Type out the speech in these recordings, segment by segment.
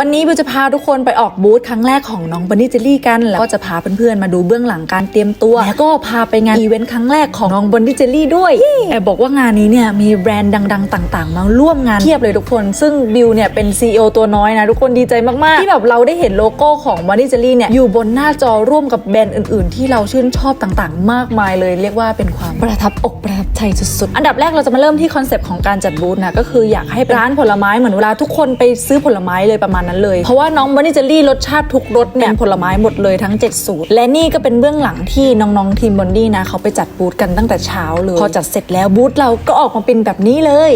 วันนี้บิวจะพาทุกคนไปออกบูธครั้งแรกของน้องบันนี่เจลลี่กัน แล้วก็จะพาเพื่อนๆมาดูเบื้องหลังการเตรียมตัว แล้วก็พาไปงานอีเวนต์ครั้งแรกของน้องบันนี่เจลลี่ด้วยแอบบอกว่างานนี้เนี่ยมีแบรนด์ดัง ๆ ต่างๆ มาร่วมงานเทียบเลยทุกคน ซึ่งบิวเนี่ยเป็น CEO ตัวน้อยนะทุกคนดีใจมากๆ ที่แบบเราได้เห็นโลโก้ของบันนี่เจลลี่เนี่ยอยู่บนหน้าจอร่วมกับแบรนด์อื่น ๆ ที่เราชื่นชอบต่างๆ มากมายเลย เรียกว่าเป็นความประทับอกประทับใจสุดๆอันดับแรกเราจะมาเริ่มที่คอนเซปต์ของการจัดบูธนะก็คืออยากให้ร้านผลไม้เหมือนเวลาทุกคนไปซื้อผลไม้เลยประมาณนั้นเลย เพราะว่าน้องบันนี่เจลลี่รสชาติทุกรสเนี่ยเป็นผลไม้หมดเลยทั้ง 7 สูตร และนี่ก็เป็นเบื้องหลังที่น้องๆทีมบอนดี้นะเขาไปจัดบูธกันตั้งแต่เช้าเลย พอจัดเสร็จแล้วบูธเราก็ออกมาเป็นแบบนี้เลย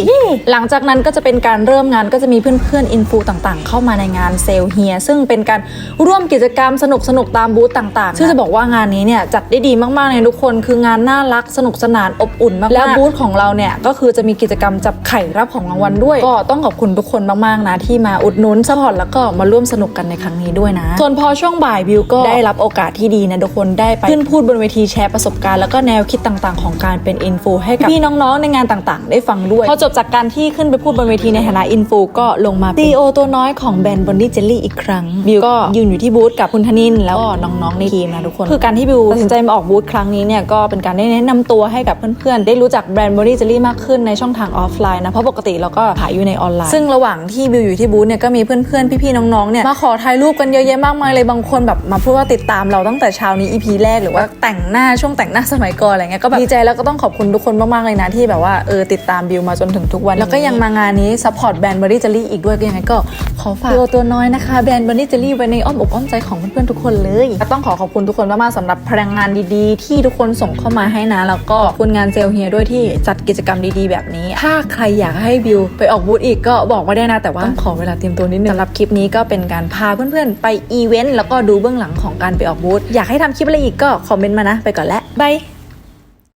หลังจากนั้นก็จะเป็นการเริ่มงานก็จะมีเพื่อนๆอินฟูต่างๆ เข้ามาในงานเซลเฮียซึ่งเป็นการร่วมกิจกรรมสนุกๆตามบูธต่างๆ ซึ่งจะบอกว่างานนี้เนี่ยจัดได้ดีมากๆเลยทุกคนคืองานน่ารักสนุกสนานอบอุ่นมากๆแล้วบูธของเราเนี่ยก็คือจะมีกิจกรรมจับไข่รับของรางวัลด้วย ก็ต้องขอบคุณทุกคนมากๆนะที่มาอุดหนุนสปอร์ตแล้วก็มาร่วมสนุกกันในครั้งนี้ด้วยนะ ส่วนพอช่วงบ่ายบิวก็ได้รับโอกาสที่ดีนะทุกคนได้ไปขึ้นพูดบนเวทีแชร์ประสบการณ์แล้วก็แนวคิดต่างๆ ของการเป็นอินฟูให้กับพี่น้องๆในงานต่างๆ ได้ฟังด้วยพอจบจากการที่ขึ้นไปพูดบนเวทีในฐานะอินฟูก็ลงมาซีโอตัวน้อยของแบรนด์บอนดี้เจลลี่อีกครั้งบิวก็ยืนอยู่ที่บูธกับคุณธนินแล้วก็น้องๆในทีมนะทุกคน คือการที่บิวตัดสินใจมาออกบูธครั้งนี้เนี่ยก็เป็นการได้แนะนำตัวให้กับเพื่อนๆได้รู้จักแบรนด์บอนดี้เจลลี่มากขึ้นในช่องทางออฟไลน์นะเพราะปกติเราก็ขายอยู่ในออนไลน์ซึ่งระหว่างที่บิวอยู่ที่บูธเนี่ยก็มีเพื่อนๆ พี่ๆ น้องๆ เนี่ยมาขอถ่ายรูปกันเยอะแยะมากมายเลยบางคนแบบมาพูดว่าติดตามเราตั้งแต่เช้านี้ EP แรกหรือว่าแต่งหน้าช่วงแต่งหน้าสมัยก่อนอะไรเงี้ยก็แบบดีใจแล้วก็ต้องขอบคุณทุกคนมากๆเลยนะที่แบบว่าเออติดตามบิวมาจนถึงทุกวันนี้แล้วก็ยังมางานนี้ซัพพอร์ตแบรนด์บอดี้เจลลี่อีกด้วยก็ยังไงก็ขอฝากตัวตัวน้อยนะคะแบรนด์บอดี้เจลลี่ไว้ในอ้อมอกอ้อมใจของเพื่อนๆทุกคนเลยก็ต้องขอขอบคุณทุกคนมากๆสำหรับพลังงานดีๆ ที่ทุกคนส่งเข้ามาให้นะแล้วก็ขอบคุณงานเซลเฮียด้วยที่จัดกิจกรรมดีๆ แบบนี้ ถ้าใครอยากให้บิวไปออกบูธอีกก็บอกมาได้นะแต่ว่าต้องขอเวลาเตรียมตัวนิดนึงสำหรับคลิปนี้ก็เป็นการพาเพื่อนๆ ไปอีเวนต์แล้วก็ดูเบื้องหลังของการไปออกบูธอยากให้ทำคลิปอะไรอีกก็คอมเมนต์มานะ ไปก่อนแล้วบาย